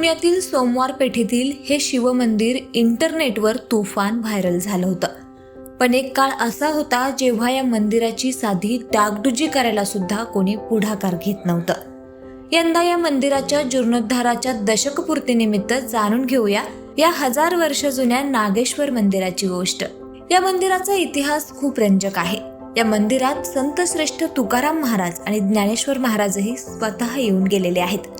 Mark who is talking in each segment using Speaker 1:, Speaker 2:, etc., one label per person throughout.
Speaker 1: पुण्यातील सोमवार पेठेतील हे शिवमंदिर इंटरनेटवर तुफान व्हायरल झालं होतं. पण एक काळ असा होता जेव्हा या मंदिराची साधी डागडुजी करायला सुद्धा कोणी पुढाकार घेत नव्हतं. यंदा या मंदिराच्या जीर्णोद्धाराच्या दशकपूर्तीनिमित्त जाणून घेऊया या हजार वर्ष जुन्या नागेश्वर मंदिराची गोष्ट. या मंदिराचा इतिहास खूप रंजक आहे. या मंदिरात संतश्रेष्ठ तुकाराम महाराज आणि ज्ञानेश्वर महाराजही स्वतः येऊन गेलेले आहेत.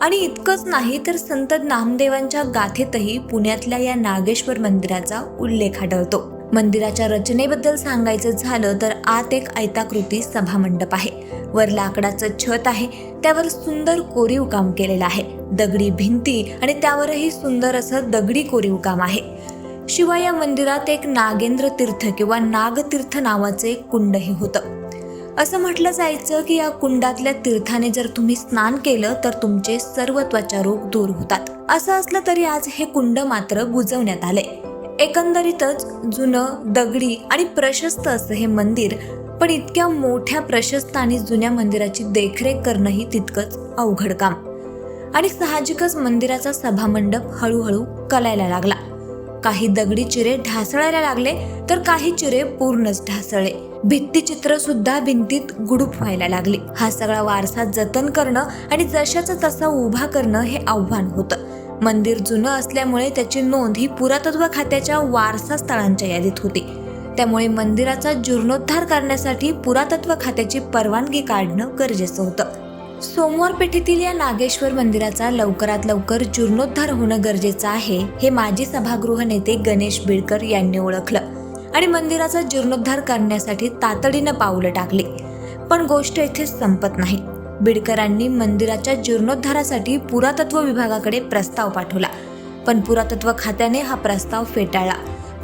Speaker 1: आणि इतकंच नाही तर संत नामदेवांच्या गाथेतही पुण्यातल्या या नागेश्वर मंदिराचा उल्लेख आढळतो. मंदिराच्या रचनेबद्दल सांगायचं झालं तर आत एक आयताकृती सभामंडप आहे. वर लाकडाचं छत आहे. त्यावर सुंदर कोरीव काम केलेलं आहे. दगडी भिंती आणि त्यावरही सुंदर असं दगडी कोरीव काम आहे. शिवाय या मंदिरात एक नागेंद्र तीर्थ किंवा नागतीर्थ नावाचं एक कुंडही होतं. असं म्हटलं जायचं की या कुंडातल्या तीर्थाने जर तुम्ही स्नान केलं तर तुमचे सर्व त्वचा रोग दूर होतात. असं असलं तरी आज हे कुंड मात्र बुजवण्यात आले एकंदरीतच जुनं दगडी आणि प्रशस्त असं हे मंदिर पण इतक्या मोठ्या प्रशस्त आणि जुन्या मंदिराची देखरेख करणंही तितकंच अवघड काम. आणि साहजिकच मंदिराचा सभामंडप हळूहळू कलायला लागला. काही दगडी चिरे ढासळायला लागले तर काही चिरे पूर्णच ढासळले. भित्तीचित्र सुद्धा भिंतीत गुडूप व्हायला लागले. हा सगळा वारसा जतन करणं आणि जशाचा तसा उभा करणं हे आव्हान होतं. मंदिर जुनं असल्यामुळे त्याची नोंद ही पुरातत्व खात्याच्या वारसा स्थळांच्या यादीत होती. त्यामुळे मंदिराचा जीर्णोद्धार करण्यासाठी पुरातत्व खात्याची परवानगी काढणं गरजेचं होतं. सोमवार पेठेतील या नागेश्वर मंदिराचा लवकरात लवकर जीर्णोद्धार होणं गरजेचं आहे हे माजी सभागृह नेते गणेश बिडकर यांनी ओळखलं. आणि मंदिराचा जीर्णोद्धार करण्यासाठी तातडीनं पावलं टाकली. पण गोष्ट इथे संपत नाही. बिडकरांनी मंदिराच्या जीर्णोद्धारासाठी पुरातत्व विभागाकडे प्रस्ताव पाठवला. पण पुरातत्व खात्याने हा प्रस्ताव फेटाळला.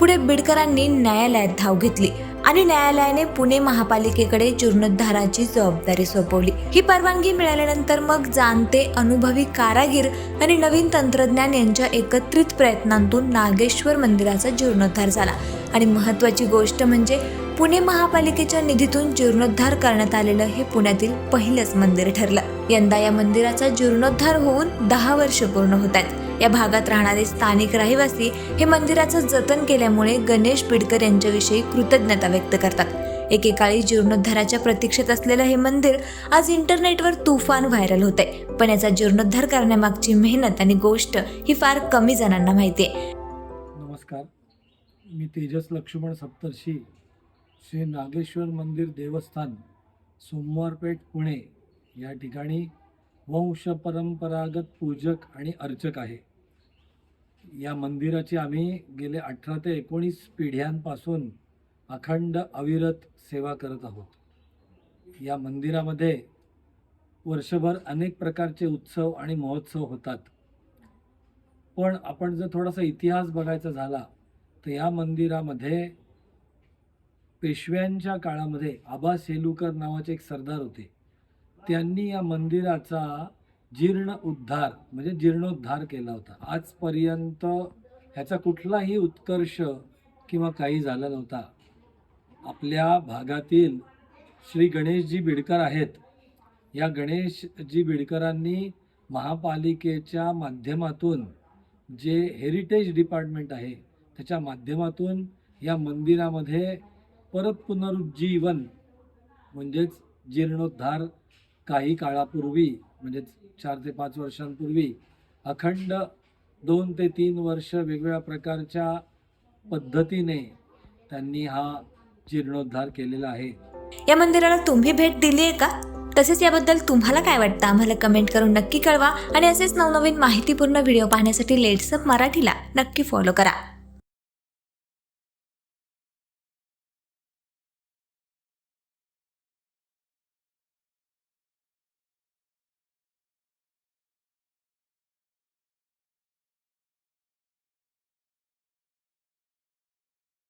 Speaker 1: पुढे बिडकरांनी न्यायालयात धाव घेतली. आणि न्यायालयाने पुणे महापालिकेकडे जीर्णोद्धाराची जबाबदारी सोपवली. ही परवानगी मिळाल्यानंतर मग जाणते अनुभवी कारागीर आणि नवीन तंत्रज्ञान यांच्या एकत्रित प्रयत्नांतून नागेश्वर मंदिराचा जीर्णोद्धार झाला. आणि महत्वाची गोष्ट म्हणजे पुणे महापालिकेच्या निधीतून जीर्णोद्धार करण्यात आलेलं हे पुण्यातील पहिलंच मंदिर ठरलं. यंदा या मंदिराचा जीर्णोद्धार होऊन दहा वर्ष पूर्ण होत आहेत. या भागात राहणारे स्थानिक रहिवासी हे मंदिराचं जतन केल्यामुळे गणेश बिडकर यांच्याविषयी कृतज्ञता व्यक्त करतात. एकेकाळी जीर्णोद्धाराच्या प्रतीक्षेत असलेलं हे मंदिर आज इंटरनेटवर तुफान व्हायरल होत आहे पण याचा जीर्णोद्धार करण्यामागची मेहनत आणि गोष्ट ही फार कमी जणांना माहिती आहे.
Speaker 2: नमस्कार. मी तेजस लक्ष्मण सप्तर्षी श्री नागेश्वर मंदिर देवस्थान सोमवारपेठ पुणे या ठिकाणी वंश परंपरागत पूजक आणि अर्चक आहे. या मंदिराची आम्ही गेले अठरा ते एकोणीस पिढ्यांपासून अखंड अविरत सेवा करत आहोत. या मंदिरामध्ये वर्षभर अनेक प्रकारचे उत्सव आणि महोत्सव होतात. पण आपण जर थोडासा इतिहास बघायचा झाला तर या मंदिरामध्ये पेशव्यांच्या काळामध्ये आबा सेलुकर नावाचे एक सरदार होते. त्यांनी या मंदिराचा जीर्ण उद्धार म्हणजे जीर्णोद्धार केला होता. आजपर्यंत ह्याचा कुठलाही उत्कर्ष किंवा काही झाला नव्हता. आपल्या भागातील श्री गणेशजी बिडकर आहेत. या गणेशजी बिडकरांनी महापालिकेच्या माध्यमातून जे हेरिटेज डिपार्टमेंट आहे त्याच्या माध्यमातून या मंदिरामध्ये परत पुनरुज्जीवन म्हणजेच जीर्णोद्धार काही काळापूर्वी म्हणजेच चार ते पाच वर्षांपूर्वी अखंड दोन ते तीन वर्ष वेगवेगळ्या प्रकारच्या पद्धतीने त्यांनी हा जीर्णोद्धार केलेला आहे.
Speaker 1: या मंदिराला तुम्ही भेट दिली आहे का? तसेच याबद्दल तुम्हाला काय वाटतं? आम्हाला कमेंट करून नक्की कळवा आणि असेच नवनवीन माहितीपूर्ण व्हिडिओ पाहण्यासाठी लेट्सअप मराठीला नक्की फॉलो करा.